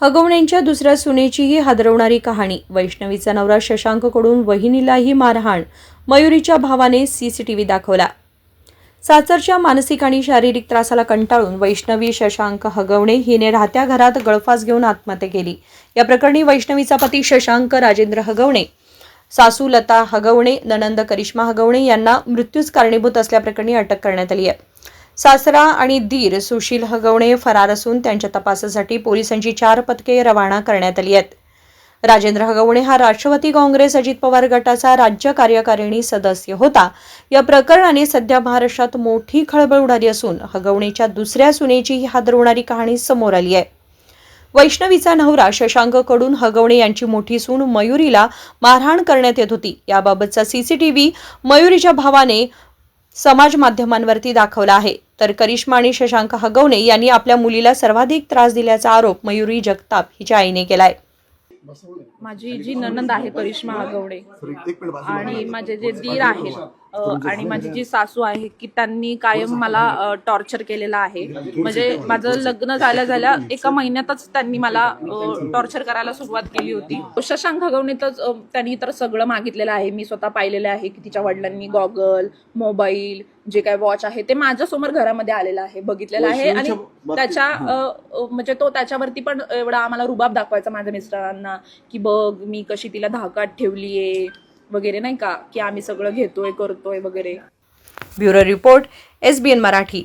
हगवण्यांच्या दुसऱ्या सुनेचीही हादरवणारी कहाणी. वैष्णवीचा नवरा शशांककडून वहिनीलाही मारहाण मयुरीच्या भावाने सीसीटीव्ही दाखवला. सासरच्या मानसिक आणि शारीरिक त्रासाला कंटाळून वैष्णवी शशांक हगवणे हिने राहत्या घरात गळफास घेऊन आत्महत्या केली. या प्रकरणी वैष्णवीचा पती शशांक राजेंद्र हगवणे सासू लता हगवणे ननंद करिश्मा हगवणे यांना मृत्यूच कारणीभूत असल्याप्रकरणी अटक करण्यात आली आहे. सासरा आणि दीर सुशील हगवणे फरार असून त्यांच्या तपासासाठी पोलिसांची चार पथके रवाना करण्यात आली आहेत. राजेंद्र हगवणे हा राष्ट्रवादी काँग्रेस अजित पवार गटाचा राज्य कार्यकारिणी सदस्य होता. या प्रकरणाने सध्या महाराष्ट्रात मोठी खळबळ उडाली असून हगवणेच्या दुसऱ्या सुनेची ही हादरवणारी कहाणी समोर आली आहे. वैष्णवीचा नवरा शशांककडून हगवणे यांची मोठी सून मयुरीला मारहाण करण्यात येत होती. याबाबतचा सीसीटीव्ही मयुरीच्या भावाने समाज माध्यमांवरती दाखवला आहे. तर करिश्मा आणि शशांक हगवणे यांनी आपल्या मुलीला सर्वाधिक त्रास दिल्याचा आरोप मयुरी जगताप हिच्या आईने केलाय. माझी जी ननंद आहे करिश्मा आगवडे आणि माझे जे दीर आहेत आणि माझी जी सासू आहे की त्यांनी कायम मला टॉर्चर केलेलं आहे. म्हणजे माझं लग्न झाल्या झाल्या एका महिन्यातच त्यांनी मला टॉर्चर करायला सुरुवात केली होती. शशांक अ, त्यांनी तर सगळं मागितलेलं आहे. मी स्वतः पाहिलेलं आहे की तिच्या वडिलांनी गॉगल मोबाईल जे काय वॉच आहे ते माझ्यासमोर घरामध्ये आलेलं आहे. बघितलेलं आहे आणि त्याच्या म्हणजे तो त्याच्यावरती पण एवढा आम्हाला रुबाब दाखवायचा माझ्या मिस्टरांना की बघ मी कशी तिला धाकात ठेवलीये. वगैरे नाही का की आम्ही सगळं घेतोय करतोय वगैरे. Bureau report S B N Marathi.